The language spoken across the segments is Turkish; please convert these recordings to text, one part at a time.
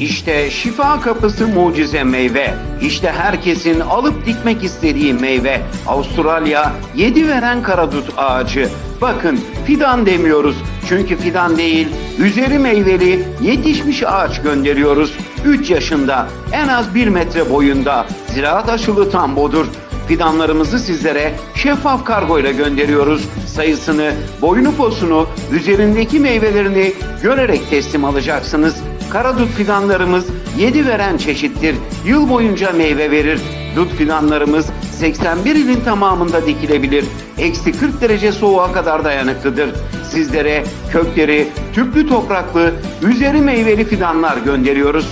İşte şifa kapısı mucize meyve. İşte herkesin alıp dikmek istediği meyve. Avustralya yedi veren karadut ağacı. Bakın fidan demiyoruz. Çünkü fidan değil, üzeri meyveli yetişmiş ağaç gönderiyoruz. 3 yaşında, en az 1 metre boyunda. Ziraat aşılı tambodur. Fidanlarımızı sizlere şeffaf kargo ile gönderiyoruz. Sayısını, boyunu posunu, üzerindeki meyvelerini görerek teslim alacaksınız. Karadut fidanlarımız 7 veren çeşittir. Yıl boyunca meyve verir. Dut fidanlarımız 81 ilin tamamında dikilebilir. Eksi 40 derece soğuğa kadar dayanıklıdır. Sizlere kökleri, tüplü topraklı, üzeri meyveli fidanlar gönderiyoruz.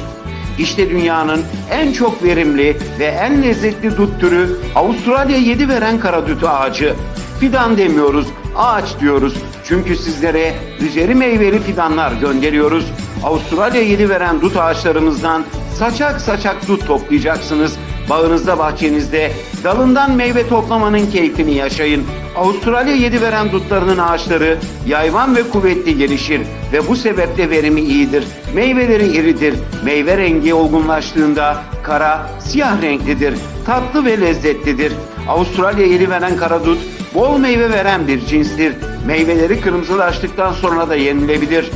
İşte dünyanın en çok verimli ve en lezzetli dut türü Avustralya 7 veren karadut ağacı. Fidan demiyoruz, ağaç diyoruz. Çünkü sizlere üzeri meyveli fidanlar gönderiyoruz. Avustralya 7 veren dut ağaçlarımızdan saçak saçak dut toplayacaksınız. Bağınızda, bahçenizde dalından meyve toplamanın keyfini yaşayın. Avustralya 7 veren dutlarının ağaçları yayvan ve kuvvetli gelişir ve bu sebeple verimi iyidir. Meyveleri iridir. Meyve rengi olgunlaştığında kara, siyah renklidir. Tatlı ve lezzetlidir. Avustralya 7 veren karadut bol meyve veren bir cinstir. Meyveleri kırmızılaştıktan sonra da yenilebilir.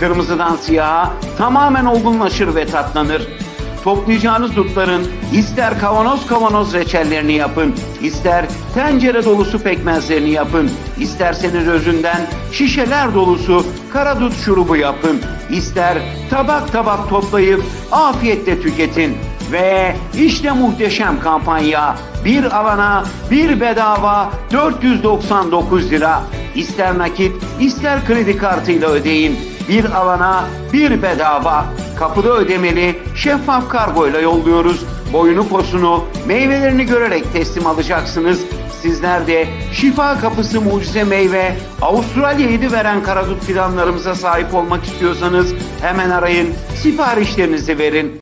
Kırmızıdan siyaha tamamen olgunlaşır ve tatlanır. Toplayacağınız dutların ister kavanoz kavanoz reçellerini yapın, ister tencere dolusu pekmezlerini yapın, isterseniz özünden şişeler dolusu karadut şurubu yapın, ister tabak tabak toplayıp afiyetle tüketin. Ve işte muhteşem kampanya. Bir alana bir bedava 499 lira. İster nakit ister kredi kartıyla ödeyin. Bir alana bir bedava. Kapıda ödemeli şeffaf kargoyla yolluyoruz. Boyunu posunu meyvelerini görerek teslim alacaksınız. Sizler de şifa kapısı mucize meyve Avustralya 7 veren karadut fidanlarımıza sahip olmak istiyorsanız hemen arayın siparişlerinizi verin.